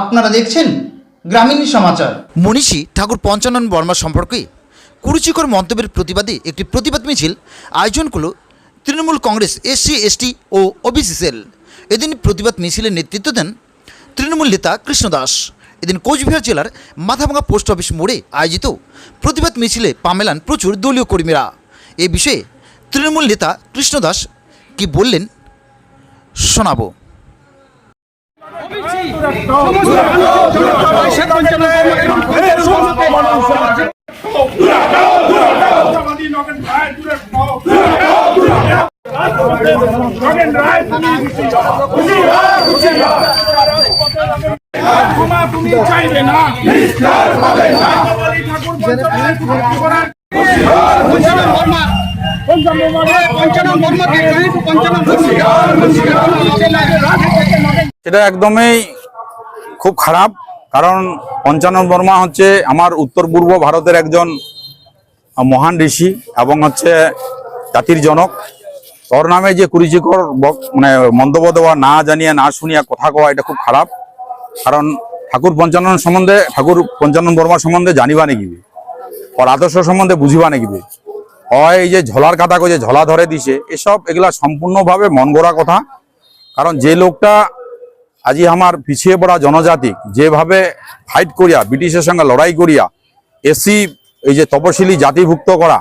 আপনারা দেখছেন গ্রামীণ সমাচার। মনীষী ঠাকুর পঞ্চানন বর্মা সম্পর্কে কুরুচিকর মন্তব্যের প্রতিবাদে একটি প্রতিবাদ মিছিল আয়োজন করল তৃণমূল কংগ্রেস এসসি, এসটি ও ওবিসি সেল এদিন প্রতিবাদ মিছিলের নেতৃত্ব দেন তৃণমূল নেতা কৃষ্ণ দাস। এদিন কোচবিহার জেলার মাথাভাঙা পোস্ট অফিস মোড়ে আয়োজিত প্রতিবাদ মিছিলে পামেলান প্রচুর দলীয় কর্মীরা। এ বিষয়ে তৃণমূল নেতা কৃষ্ণ দাস কি বললেন শোনাবো। ঠাকুর সেটা একদমই খুব খারাপ, কারণ পঞ্চানন বর্মা হচ্ছে আমার উত্তর পূর্ব ভারতের একজন মহান ঋষি এবং হচ্ছে জাতির জনক। তোর নামে যে কুরুচিকর মানে মন্তব্য দেওয়া, না জানিয়ে, না শুনিয়া কথা কওয়া, এটা খুব খারাপ। কারণ ঠাকুর পঞ্চানন সম্বন্ধে, ঠাকুর পঞ্চানন বর্মা সম্বন্ধে জানিবা নাকিবে ওর আদর্শ সম্বন্ধে বুঝিবা নাকিবে হয় এই যে ঝলার কাটা যে ঝলা ধরে দিছে, এসব এগুলা সম্পূর্ণভাবে মন গড়া কথা। কারণ যে লোকটা আজি আমার পিছিয়ে পড়া জনজাতি, যেভাবে ফাইট করিয়া, ব্রিটিশের সঙ্গে লড়াই করিয়া, এসি, এই যে তপশিলি জাতিভুক্ত করা,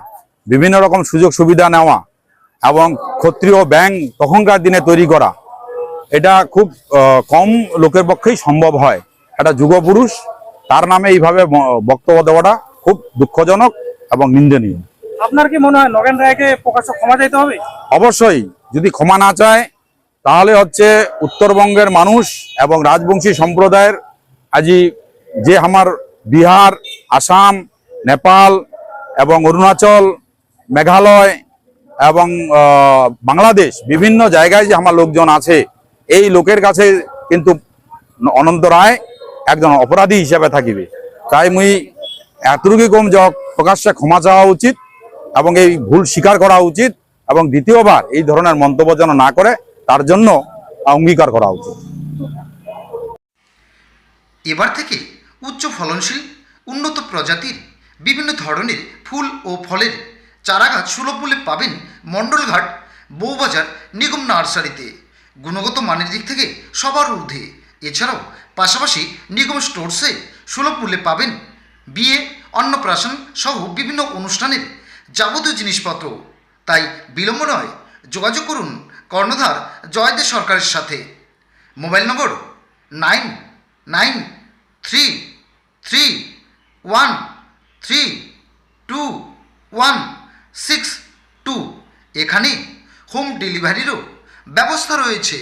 বিভিন্ন রকম সুযোগ সুবিধা নেওয়া, এবং ক্ষত্রিয় ব্যাংক তখনকার দিনে তৈরি করা, এটা খুব কম লোকের পক্ষেই সম্ভব হয়। একটা যুগপুরুষ, তার নামে এইভাবে বক্তব্য দেওয়াটা খুব দুঃখজনক এবং নিন্দনীয়। আপনার কি মনে হয় নগেন রায়কে প্রকাশ্য ক্ষমা চাইতে হবে? অবশ্যই, যদি ক্ষমা না চায়, তাহলে হচ্ছে উত্তরবঙ্গের মানুষ এবং রাজবংশী সম্প্রদায়ের আজি যে আমার বিহার, আসাম, নেপাল এবং অরুণাচল, মেঘালয় এবং বাংলাদেশ বিভিন্ন জায়গায় যে আমার লোকজন আছে, এই লোকের কাছে কিন্তু অনন্ত রায় একজন অপরাধী হিসেবে থাকিবে। তাই মুই এতটুকু কম যক প্রকাশ্যে ক্ষমা চাওয়া উচিত। এবং এই ভুল স্বীকার করা উচিত এবং দ্বিতীয়বার এই ধরনের মন্তব্য যেন না করে, তার জন্য অঙ্গীকার করা উচিত। এবার থেকে উচ্চ ফলনশীল, উন্নত প্রজাতির, বিভিন্ন ধরনের ফুল ও ফলের চারাগাছ সুলভ মূল্যে পাবেন মণ্ডলঘাট বউবাজার নিগম নার্সারিতে। গুণগত মানের দিক থেকে সবার ঊর্ধ্বে। এছাড়াও পাশাপাশি নিগম স্টোরসে সুলভ মূল্যে পাবেন বিয়ে, অন্নপ্রাশন সহ বিভিন্ন অনুষ্ঠানের যাবতীয় জিনিসপত্র। তাই বিলম্ব নয়, যোগাযোগ করুন কর্ণধার জয়দেব সরকারের সাথে। Mobile number nine nine three three one three two one six two. এখানে হোম ডেলিভারিরও ব্যবস্থা রয়েছে।